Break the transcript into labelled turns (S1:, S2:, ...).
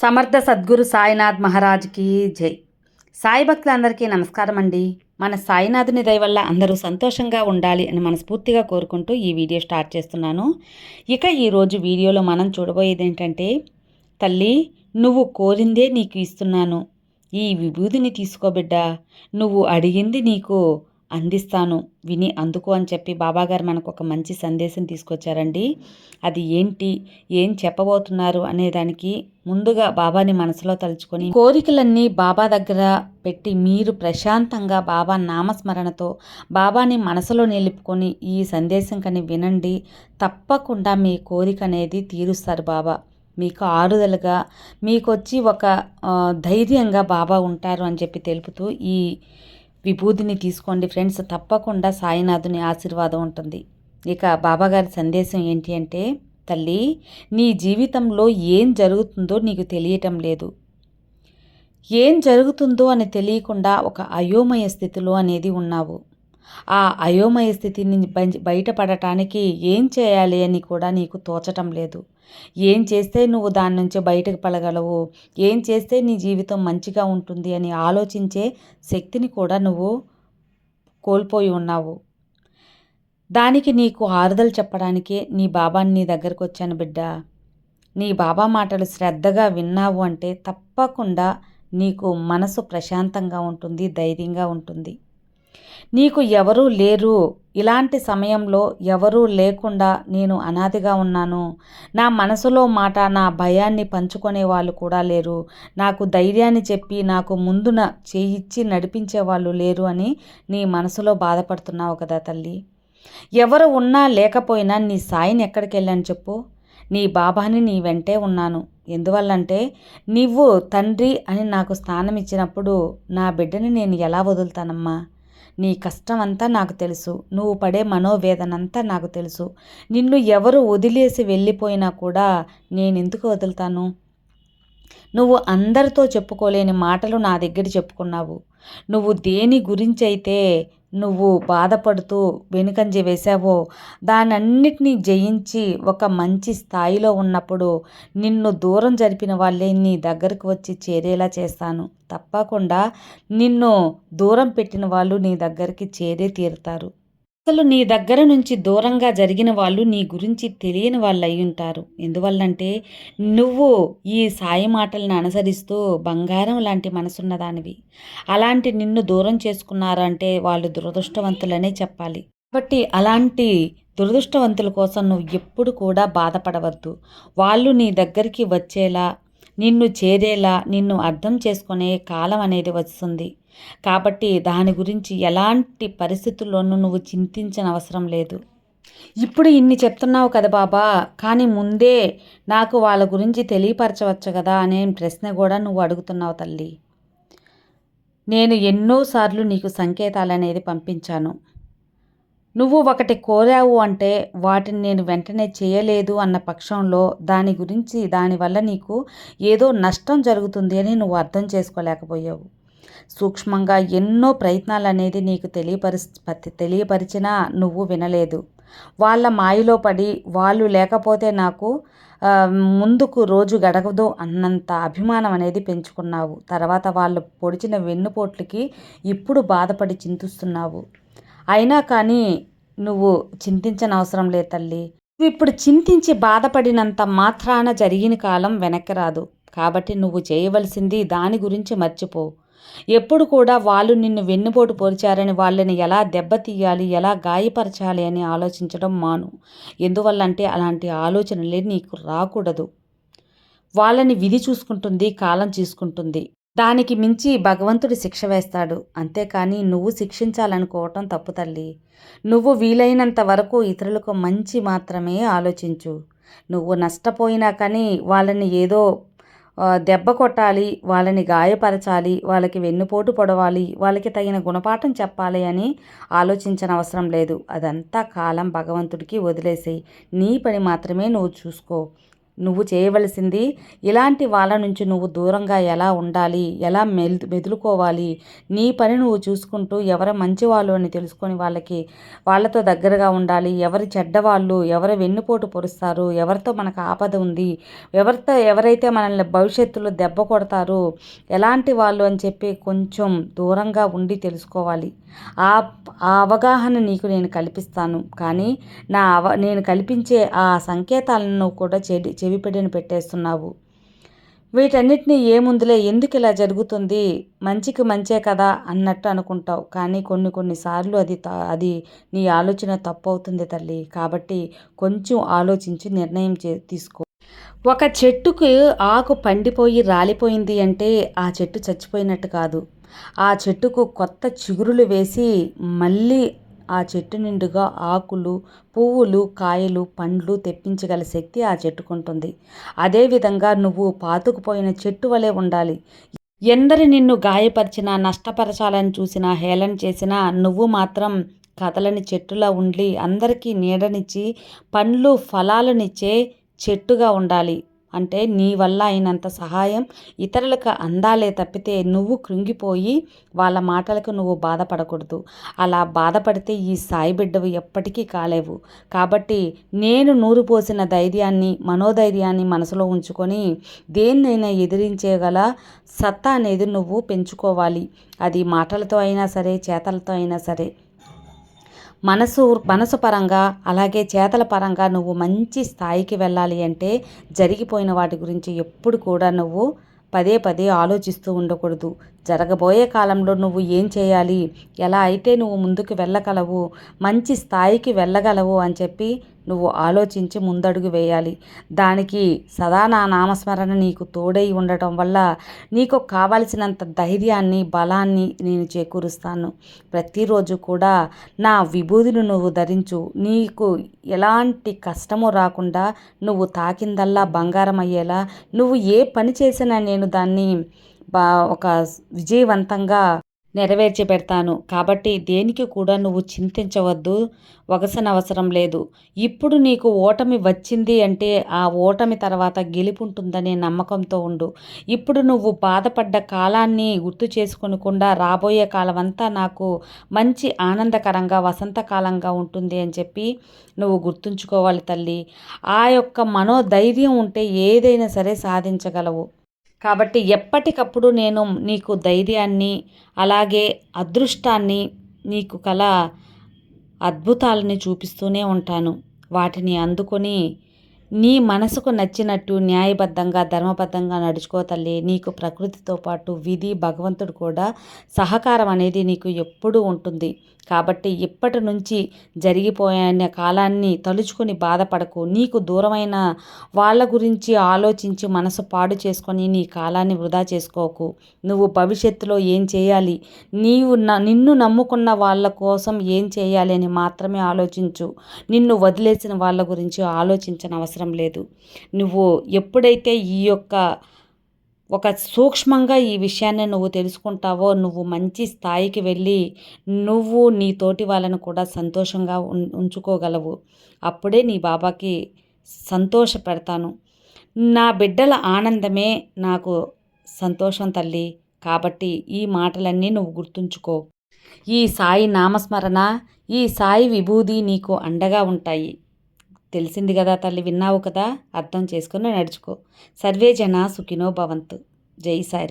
S1: సమర్థ సద్గురు సాయినాథ్ మహారాజ్కి జై. సాయి భక్తులందరికీ నమస్కారం అండి. మన సాయినాథుని దయ వల్ల అందరూ సంతోషంగా ఉండాలి అని మనస్ఫూర్తిగా కోరుకుంటూ ఈ వీడియో స్టార్ట్ చేస్తున్నాను. ఇక ఈరోజు వీడియోలో మనం చూడబోయేది ఏంటంటే తల్లి నువ్వు కోరిందే నీకు ఇస్తున్నాను. ఈ విభూతిని తీసుకోబిడ్డా నువ్వు అడిగింది నీకు అందిస్తాను. విని అందుకో అని చెప్పి బాబాగారు మనకు ఒక మంచి సందేశం తీసుకొచ్చారండి. అది ఏంటి? ఏం చెప్పబోతున్నారు అనే దానికి ముందుగా బాబాని మనసులో తలుచుకొని కోరికలన్నీ బాబా దగ్గర పెట్టి మీరు ప్రశాంతంగా బాబా నామస్మరణతో బాబాని మనసులో నిలుపుకొని ఈ సందేశం కని వినండి. తప్పకుండా మీ కోరిక అనేది తీరుస్తారు బాబా. మీకు ఆరుదలుగా మీకు వచ్చి ఒక ధైర్యంగా బాబా ఉంటారు అని చెప్పి తెలుపుతూ ఈ విభూతిని తీసుకోండి ఫ్రెండ్స్. తప్పకుండా సాయినాథుని ఆశీర్వాదం ఉంటుంది. ఇక బాబాగారి సందేశం ఏంటి అంటే తల్లి నీ జీవితంలో ఏం జరుగుతుందో నీకు తెలియటం లేదు. ఏం జరుగుతుందో అని తెలియకుండా ఒక అయోమయ స్థితిలో అనేది ఉన్నావు. ఆ అయోమయ స్థితిని బం- బయటపడటానికి ఏం చేయాలి అని కూడా నీకు తోచటం లేదు. ఏం చేస్తే నువ్వు దాని నుంచి బయటకు పడగలవు? ఏం చేస్తే నీ జీవితం మంచిగా ఉంటుంది అని ఆలోచించే శక్తిని కూడా నువ్వు కోల్పోయి ఉన్నావు. దానికి నీకు ఆరుదలు చెప్పడానికే నీ బాబాని నీ దగ్గరకు వచ్చాను బిడ్డ. నీ బాబా మాటలు శ్రద్ధగా విన్నావు అంటే తప్పకుండా నీకు మనసు ప్రశాంతంగా ఉంటుంది ధైర్యంగా ఉంటుంది. నీకు ఎవరూ లేరు. ఇలాంటి సమయంలో ఎవరూ లేకుండా నేను అనాదిగా ఉన్నాను. నా మనసులో మాట నా భయాన్ని పంచుకునే వాళ్ళు కూడా లేరు. నాకు ధైర్యాన్ని చెప్పి నాకు ముందున చేయిచ్చి నడిపించే వాళ్ళు లేరు అని నీ మనసులో బాధపడుతున్నావు కదా తల్లి. ఎవరు ఉన్నా లేకపోయినా నీ సాయిని ఎక్కడికి వెళ్ళాను చెప్పు. నీ బాబాని నీ వెంటే ఉన్నాను. ఎందువల్లంటే నీవు తండ్రి అని నాకు స్థానం ఇచ్చినప్పుడు నా బిడ్డని నేను ఎలా వదులుతానమ్మా? నీ కష్టం అంతా నాకు తెలుసు. నువ్వు పడే మనోవేదనంతా నాకు తెలుసు. నిన్ను ఎవరు వదిలేసి వెళ్ళిపోయినా కూడా నేనెందుకు వదులుతాను? నువ్వు అందరితో చెప్పుకోలేని మాటలు నా దగ్గర చెప్పుకున్నావు. నువ్వు దేని గురించి అయితే నువ్వు బాధపడుతూ వెనుకంజ వేశావో దానన్నిటినీ జయించి ఒక మంచి స్థాయిలో ఉన్నప్పుడు నిన్ను దూరం జరిపిన వాళ్ళే నీ దగ్గరకు వచ్చి చేరేలా చేస్తాను. తప్పకుండా నిన్ను దూరం పెట్టిన వాళ్ళు నీ దగ్గరికి చేరే తీరుతారు. అసలు నీ దగ్గర నుంచి దూరంగా జరిగిన వాళ్ళు నీ గురించి తెలియని వాళ్ళు అయి ఉంటారు. ఎందువల్లంటే నువ్వు ఈ సాయి మాటలను అనుసరిస్తూ బంగారం లాంటి మనసున్న దానివి. అలాంటి నిన్ను దూరం చేసుకున్నారంటే వాళ్ళు దురదృష్టవంతులనే చెప్పాలి. కాబట్టి అలాంటి దురదృష్టవంతుల కోసం నువ్వు ఎప్పుడు కూడా బాధపడవద్దు. వాళ్ళు నీ దగ్గరికి వచ్చేలా నిన్ను చేరేలా నిన్ను అర్థం చేసుకునే కాలం అనేది వస్తుంది. కాబట్టి దాని గురించి ఎలాంటి పరిస్థితుల్లోనూ నువ్వు చింతించిన అవసరం లేదు. ఇప్పుడు ఇన్ని చెప్తున్నావు కదా బాబా కానీ ముందే నాకు వాళ్ళ గురించి తెలియపరచవచ్చు కదా అనే ప్రశ్న కూడా నువ్వు అడుగుతున్నావు తల్లి. నేను ఎన్నోసార్లు నీకు సంకేతాలు అనేది పంపించాను. నువ్వు ఒకటి కోరావు అంటే వాటిని నేను వెంటనే చేయలేదు అన్న పక్షంలో దాని గురించి దానివల్ల నీకు ఏదో నష్టం జరుగుతుంది అని నువ్వు అర్థం చేసుకోలేకపోయావు. సూక్ష్మంగా ఎన్నో ప్రయత్నాలు అనేది నీకు తెలియపరి తెలియపరిచినా నువ్వు వినలేదు. వాళ్ళ మాయలో పడి వాళ్ళు లేకపోతే నాకు ముందుకు రోజు గడవదు అన్నంత అభిమానం అనేది పెంచుకున్నావు. తర్వాత వాళ్ళు పొడిచిన వెన్నుపోట్లకి ఇప్పుడు బాధపడి చింతిస్తున్నావు. అయినా కానీ నువ్వు చింతించని అవసరం తల్లి. నువ్వు ఇప్పుడు చింతించి బాధపడినంత మాత్రాన జరిగిన కాలం వెనక్కి రాదు. కాబట్టి నువ్వు చేయవలసింది దాని గురించి మర్చిపో. ఎప్పుడు కూడా వాళ్ళు నిన్ను వెన్నుపోటు పొరిచారని వాళ్ళని ఎలా దెబ్బతీయాలి ఎలా గాయపరచాలి అని ఆలోచించడం మాను. ఎందువల్లంటే అలాంటి ఆలోచనలే నీకు రాకూడదు. వాళ్ళని విధి చూసుకుంటుంది కాలం చూసుకుంటుంది. దానికి మించి భగవంతుడు శిక్ష వేస్తాడు. అంతేకాని నువ్వు శిక్షించాలనుకోవటం తప్పు తల్లి. నువ్వు వీలైనంత వరకు ఇతరులకు మంచి మాత్రమే ఆలోచించు. నువ్వు నష్టపోయినా కానీ వాళ్ళని ఏదో దెబ్బ కొట్టాలి వాళ్ళని గాయపరచాలి వాళ్ళకి వెన్నుపోటు పొడవాలి వాళ్ళకి తగిన గుణపాఠం చెప్పాలి అని ఆలోచించిన అవసరం లేదు. అదంతా కాలం భగవంతుడికి వదిలేసేయి. నీ పని మాత్రమే నువ్వు చూసుకో. నువ్వు చేయవలసింది ఇలాంటి వాళ్ళ నుంచి నువ్వు దూరంగా ఎలా ఉండాలి? ఎలా మెల్ మెదులుకోవాలి? నీ పని నువ్వు చూసుకుంటూ ఎవరు మంచివాళ్ళు అని తెలుసుకొని వాళ్ళకి వాళ్ళతో దగ్గరగా ఉండాలి. ఎవరి చెడ్డవాళ్ళు ఎవరు వెన్నుపోటు పొరుస్తారు ఎవరితో మనకు ఆపద ఉంది ఎవరితో ఎవరైతే మనల్ని భవిష్యత్తులో దెబ్బ కొడతారు ఎలాంటి వాళ్ళు అని చెప్పి కొంచెం దూరంగా ఉండి తెలుసుకోవాలి. ఆ ఆ అవగాహన నీకు నేను కల్పిస్తాను. కానీ నా అవ నేను కల్పించే ఆ సంకేతాలను కూడా చెడి చెవిపెడని పెట్టేస్తున్నావు. వీటన్నిటినీ ఏముందులే ఎందుకు ఇలా జరుగుతుంది? మంచికి మంచే కదా అన్నట్టు అనుకుంటావు. కానీ కొన్ని కొన్నిసార్లు అది అది నీ ఆలోచన తప్పు అవుతుంది తల్లి. కాబట్టి కొంచెం ఆలోచించి నిర్ణయం చే తీసుకో. ఒక చెట్టుకు ఆకు పండిపోయి రాలిపోయింది అంటే ఆ చెట్టు చచ్చిపోయినట్టు కాదు. ఆ చెట్టుకు కొత్త చిగురులు వేసి మళ్ళీ ఆ చెట్టు నిండుగా ఆకులు పువ్వులు కాయలు పండ్లు తెప్పించగల శక్తి ఆ చెట్టుకుంటుంది. అదేవిధంగా నువ్వు పాతుకుపోయిన చెట్టు వలె ఉండాలి. ఎందరి నిన్ను గాయపరిచినా నష్టపరచాలని చూసినా హేళన చేసినా నువ్వు మాత్రం కదలని చెట్టులా ఉండి అందరికీ నీడనిచ్చి పండ్లు ఫలాలనిచ్చే చెట్టుగా ఉండాలి. అంటే నీ వల్ల అయినంత సహాయం ఇతరులకు అందాలే తప్పితే నువ్వు కృంగిపోయి వాళ్ళ మాటలకు నువ్వు బాధపడకూడదు. అలా బాధపడితే ఈ సాయి బిడ్డవు ఎప్పటికీ కాలేవు. కాబట్టి నేను నూరు పోసిన ధైర్యాన్ని మనోధైర్యాన్ని మనసులో ఉంచుకొని దేన్నైనా ఎదిరించేగల సత్తా అనేది నువ్వు పెంచుకోవాలి. అది మాటలతో అయినా సరే చేతలతో అయినా సరే. మనసు మనసు పరంగా అలాగే చేతల పరంగా నువ్వు మంచి స్థాయికి వెళ్ళాలి అంటే జరిగిపోయిన వాటి గురించి ఎప్పుడు కూడా నువ్వు పదే పదే ఆలోచిస్తూ ఉండకూడదు. జరగబోయే కాలంలో నువ్వు ఏం చేయాలి? ఎలా అయితే నువ్వు ముందుకు వెళ్ళగలవు మంచి స్థాయికి వెళ్ళగలవు అని చెప్పి నువ్వు ఆలోచించి ముందడుగు వేయాలి. దానికి సదా నా నామస్మరణ నీకు తోడై ఉండటం వల్ల నీకు కావలసినంత ధైర్యాన్ని బలాన్ని నేను చేకూరుస్తాను. ప్రతిరోజు కూడా నా విభూతిని నువ్వు ధరించు. నీకు ఎలాంటి కష్టము రాకుండా నువ్వు తాకిందల్లా బంగారం అయ్యేలా నువ్వు ఏ పని చేసినా నేను దాన్ని బా ఒక విజయవంతంగా నెరవేర్చి పెడతాను. కాబట్టి దేనికి కూడా నువ్వు చింతించవద్దు. వగసనవసరం లేదు. ఇప్పుడు నీకు ఓటమి వచ్చింది అంటే ఆ ఓటమి తర్వాత గెలుపుంటుందనే నమ్మకంతో ఉండు. ఇప్పుడు నువ్వు బాధపడ్డ కాలాన్ని గుర్తు చేసుకొనకుండా రాబోయే కాలం అంతా నాకు మంచి ఆనందకరంగా వసంతకాలంగా ఉంటుంది అని చెప్పి నువ్వు గుర్తుంచుకోవాలి తల్లి. ఆ యొక్క మనోధైర్యం ఉంటే ఏదైనా సరే సాధించగలవు. కాబట్టి ఎప్పటికప్పుడు నేను నీకు ధైర్యాన్ని అలాగే అదృష్టాన్ని నీకు కల అద్భుతాలని చూపిస్తూనే ఉంటాను. వాటిని అందుకొని నీ మనసుకు నచ్చినట్టు న్యాయబద్ధంగా ధర్మబద్ధంగా నడుచుకో తల్లి. నీకు ప్రకృతితో పాటు విధి భగవంతుడు కూడా సహకారం అనేది నీకు ఎప్పుడూ ఉంటుంది. కాబట్టి ఇప్పటి నుంచి జరిగిపోయిన కాలాన్ని తలుచుకొని బాధపడకు. నీకు దూరమైన వాళ్ళ గురించి ఆలోచించి మనసు పాడు చేసుకొని నీ కాలాన్ని వృధా చేసుకోకు. నువ్వు భవిష్యత్తులో ఏం చేయాలి? నీవు నిన్ను నమ్ముకున్న వాళ్ళ కోసం ఏం చేయాలి అని మాత్రమే ఆలోచించు. నిన్ను వదిలేసిన వాళ్ళ గురించి ఆలోచించిన అవసరం లేదు. నువ్వు ఎప్పుడైతే ఈ యొక్క ఒక సూక్ష్మంగా ఈ విషయాన్ని నువ్వు తెలుసుకుంటావో నువ్వు మంచి స్థాయికి వెళ్ళి నువ్వు నీ తోటి వాళ్ళను కూడా సంతోషంగా ఉంచుకోగలవు. అప్పుడే నీ బాబాకి సంతోష పెడతాను నా బిడ్డల ఆనందమే నాకు సంతోషం తల్లి. కాబట్టి ఈ మాటలన్నీ నువ్వు గుర్తుంచుకో. ఈ సాయి నామస్మరణ ఈ సాయి విభూది నీకు అండగా ఉంటాయి. తెలిసింది కదా తల్లి విన్నావు కదా? అర్థం చేసుకుని నడుచుకో. సర్వే జన సుఖినో భవంతు. జై సాయి